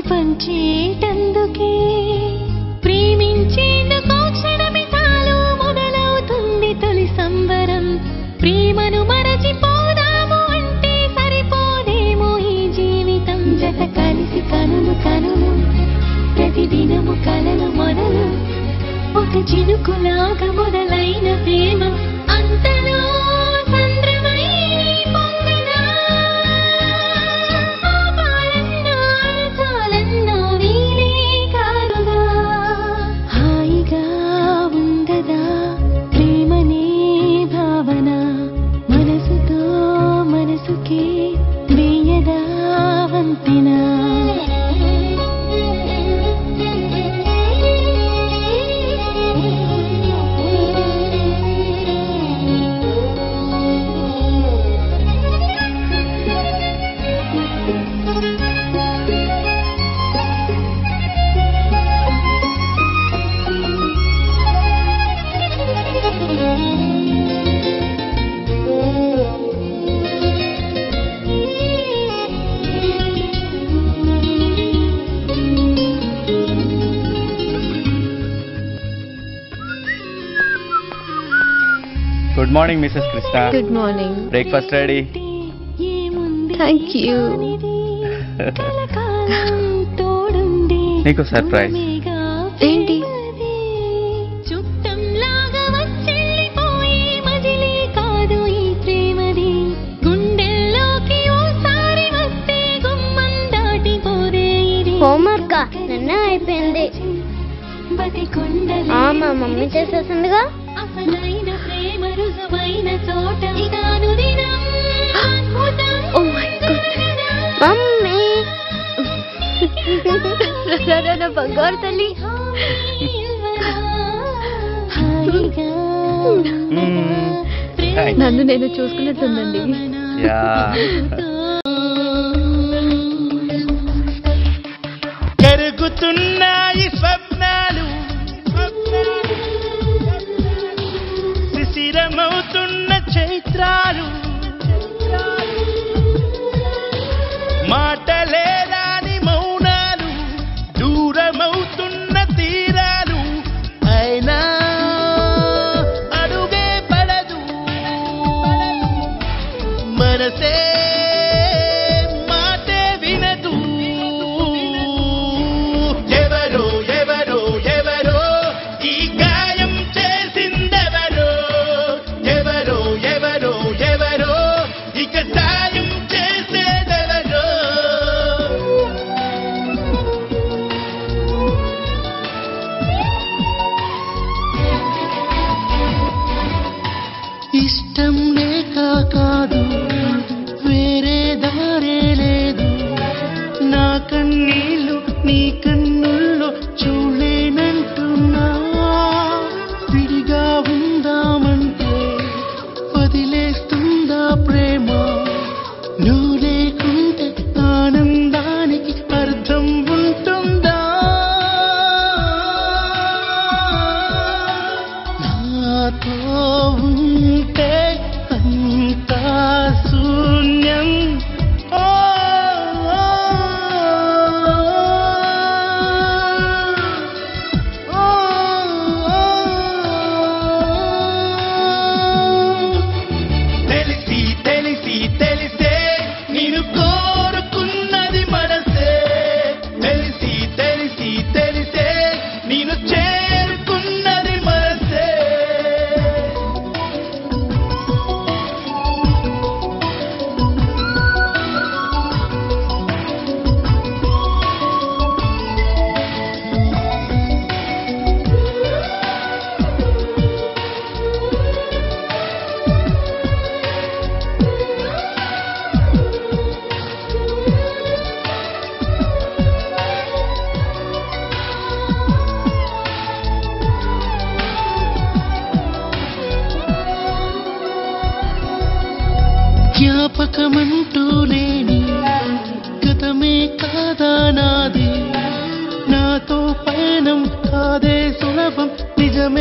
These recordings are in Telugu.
పంచేటందుకే ప్రేమించేందుకు క్షణమే చాలు మొదలవుతుంది తొలి సంబరం. ప్రేమను మరచిపోదాము అంటే సరిపోదేమో ఈ జీవితం. జత కలిసి కనులు కనులు ప్రతిదినము కలలు మొదలు. ఒక చినుకులాగా మొదలైన ప్రేమ good morning Mrs Krishna good morning breakfast ready thank you నీకు surprise. ఏంటి? హోంవర్క్ నిన్న అయిపోయింది. మా మమ్మీ చేసేసిందిగా. మమ్మీ నా బంగారు తల్లి. నన్ను నేను చూసుకున్నట్టుందండి. యా. entraram నువ్వు లేకుంటే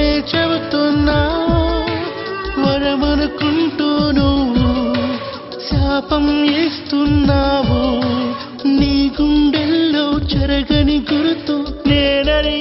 చెబుతున్నా వరమనుకుంటూ శాపం ఇస్తున్నావు. నీ గుండెల్లో చెరగని గుర్తు నేనని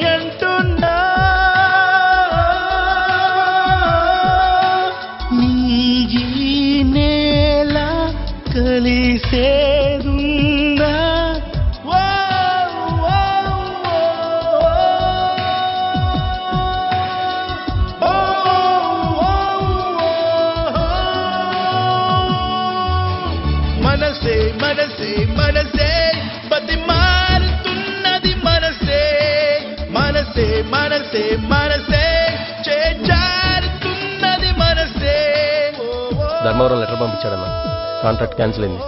చేస్తే మనసే చేరుతున్నది మనసే ధర్మవరం లెటర్ పంపించాడన్నా కాంట్రాక్ట్ క్యాన్సిల్ అయింది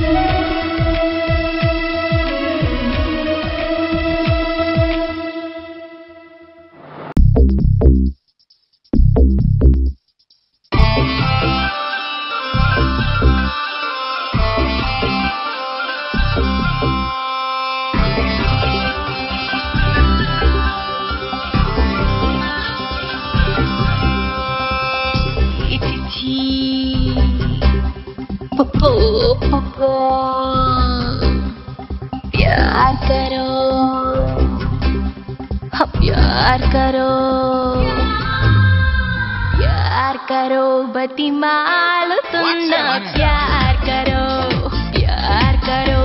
Thank you. डालो तुम ना प्यार करो प्यार करो।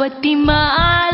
我的妈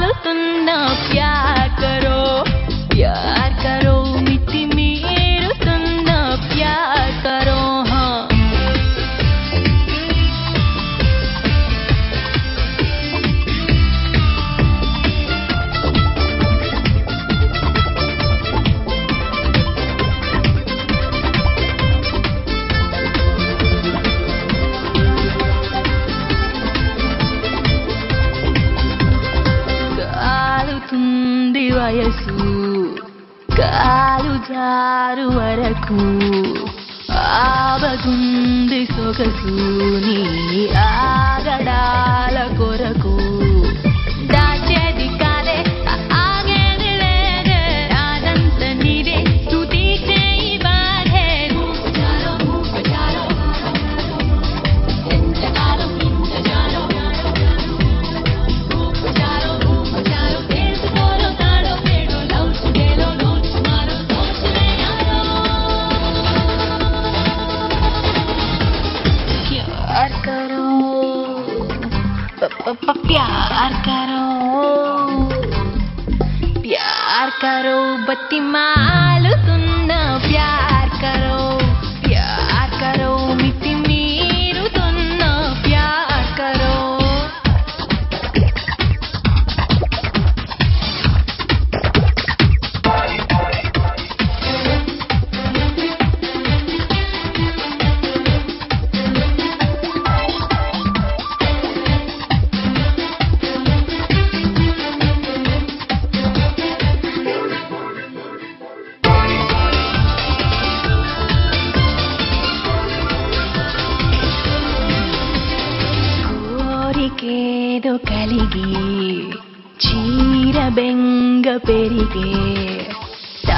నీకే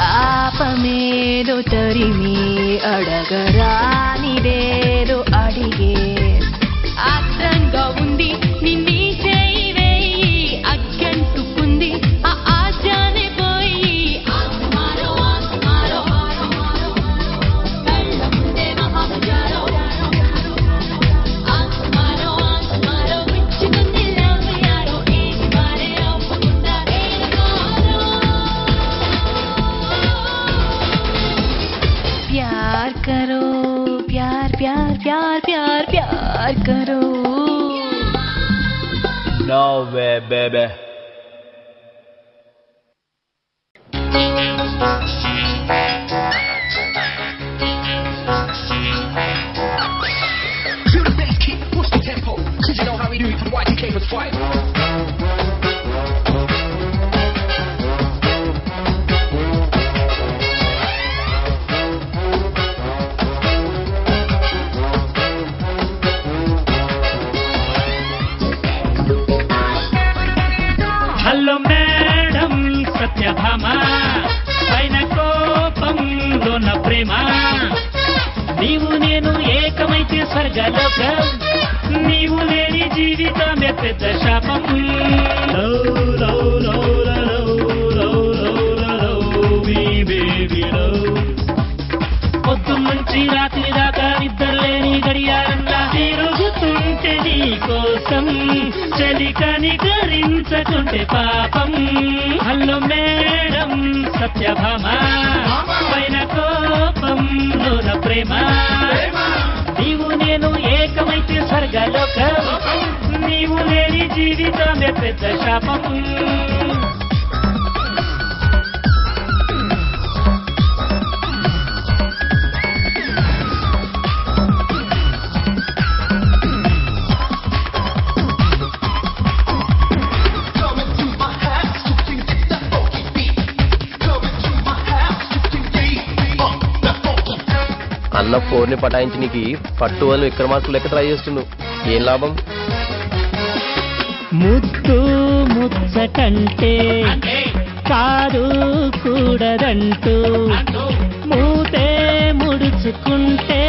తరిమి అడగరా. fight. పోయాడు. పొద్దు నుంచి రాత్రి దాకా నిద్రలేని గడియారంలా తిరుగుతుంటే నీ కోసం చలికని గరించకుంటే పాపం. Hello madam Satyabhama. పైన కోపం నూన ప్రేమ. నీవు నేను ఏకమైతే స్వర్గలోకం. నీవు లేని జీవితమే పెద్ద శాపం. ఫోన్ ఫోర్ని పటాయించి నీకు పట్టు వాళ్ళు విక్రమార్కులు లెక్క ట్రై చేస్తున్నావు ఏం లాభం? ముద్దు ముచ్చటంటే కాదు కూడదంటూ. మూతే ముడుచుకుంటే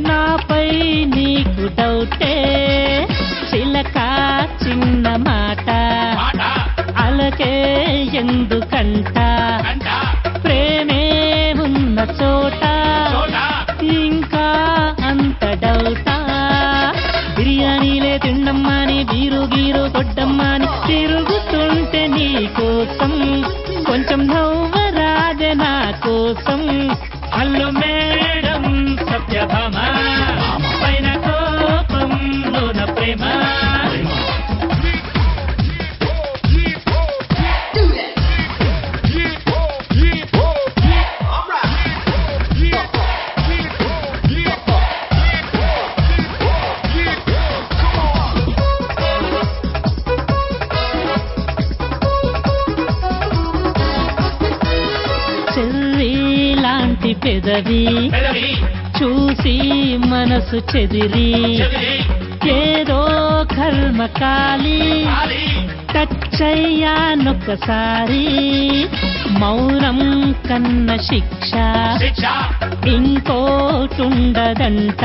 నాపై నీకు డౌటే చిలక చిన్న మాట. అలకే ఎందుకంట? నీలే తిండమ్మాని బీరు గీరు కొడ్డమ్మాని తిరుగుతుంటే నీ కోసం కొంచెం నవ్వరాదే నా కోసం. Hello madam Satyabhama. పెదవి. చూసి మనసు చెదిరి. ఏదో కర్మకాలి. టచ్చయ్యానొక్కసారి మౌనం కన్న శిక్ష. ఇంకోటుండదంట.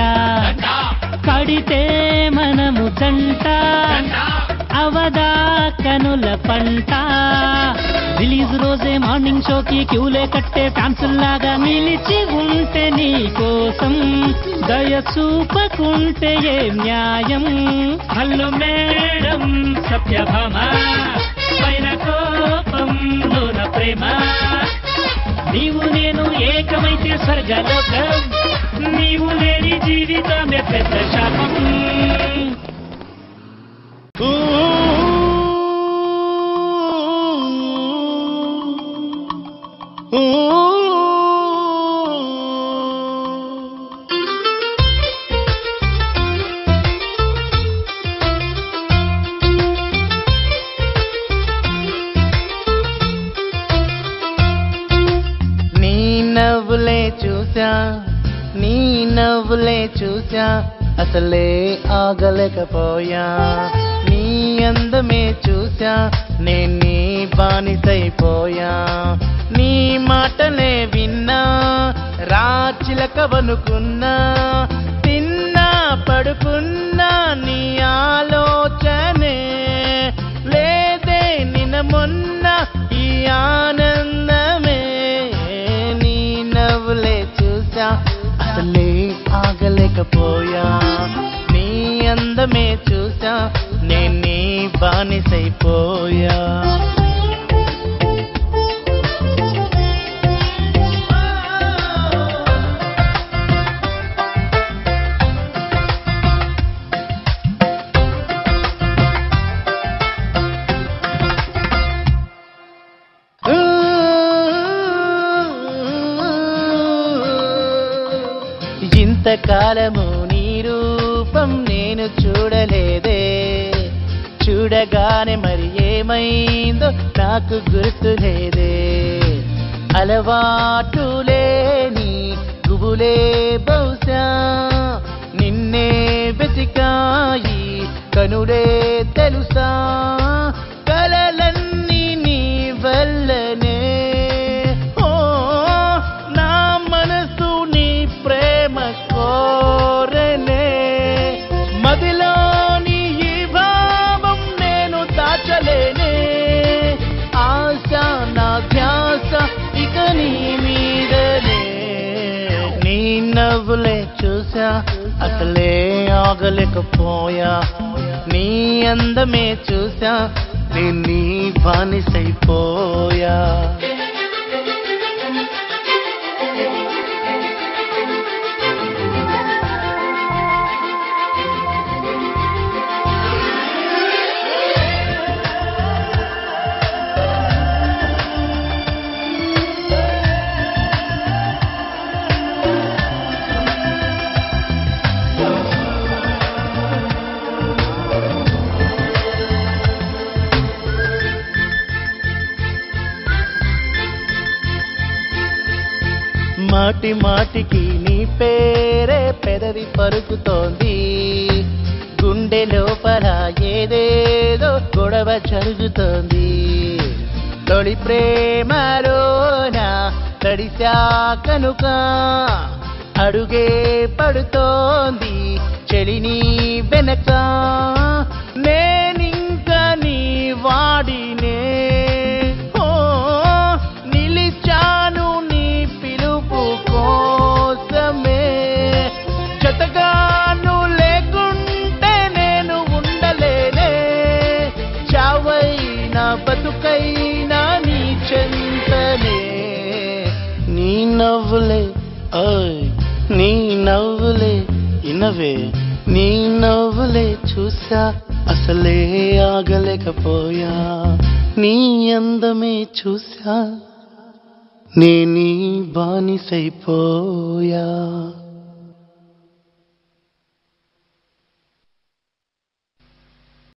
కడితే మనము జంట అవదా కనుల పంట. రిలీజ్ రోజే మార్నింగ్ షోకి క్యూలే కట్టే ఫ్యాన్సుల్లాగా నిలిచి ఉంటే నీ కోసం. దయ చూపకుంటే ఏ న్యాయం? Hello madam Satyabhama. పైన కోపం లోన ప్రేమ. నీవు నేను ఏకమైతే స్వర్గలోకం. నీవు లేని జీవితమే పెద్ద శాపం. బానిసైపోయా. నీ మాటనే విన్నా రాచిలకవనుకున్నా తిన్నా పడుకున్నా నీ ఆలోచనే. లేదే నిన్న మొన్న ఈ ఆనందమే. నీ నవ్వులే చూసా అసలే ఆగలేకపోయా. నీ అందమే చూసా నేను నీ బానిసైపోయా. ఇంతకాలము నీ రూపం నేను చూడలేదే. చూడగానే మరి ఏమైందో నాకు గుర్తులేదే అలవాటు లేని గుబులే బహుశా నిన్నే వెతికాయి కనుడే తెలుసా? ఆగలేకపోయా. నీ అందమే చూసా నేను నీ బానిసైపోయా. మాటి మాటికి నీ పేరే పెదవి పరుకుతోంది. గుండె లోపల ఏదేదో గొడవ జరుగుతోంది. తొలి ప్రేమలోన తడిసా కనుక అడుగే పడుతోంది. చెలిని వెనక ఇనవే నీ నవ్వులే చూసా అసలే ఆగలేకపోయా. నీ అందమే చూసా నే నీ బానిసైపోయా.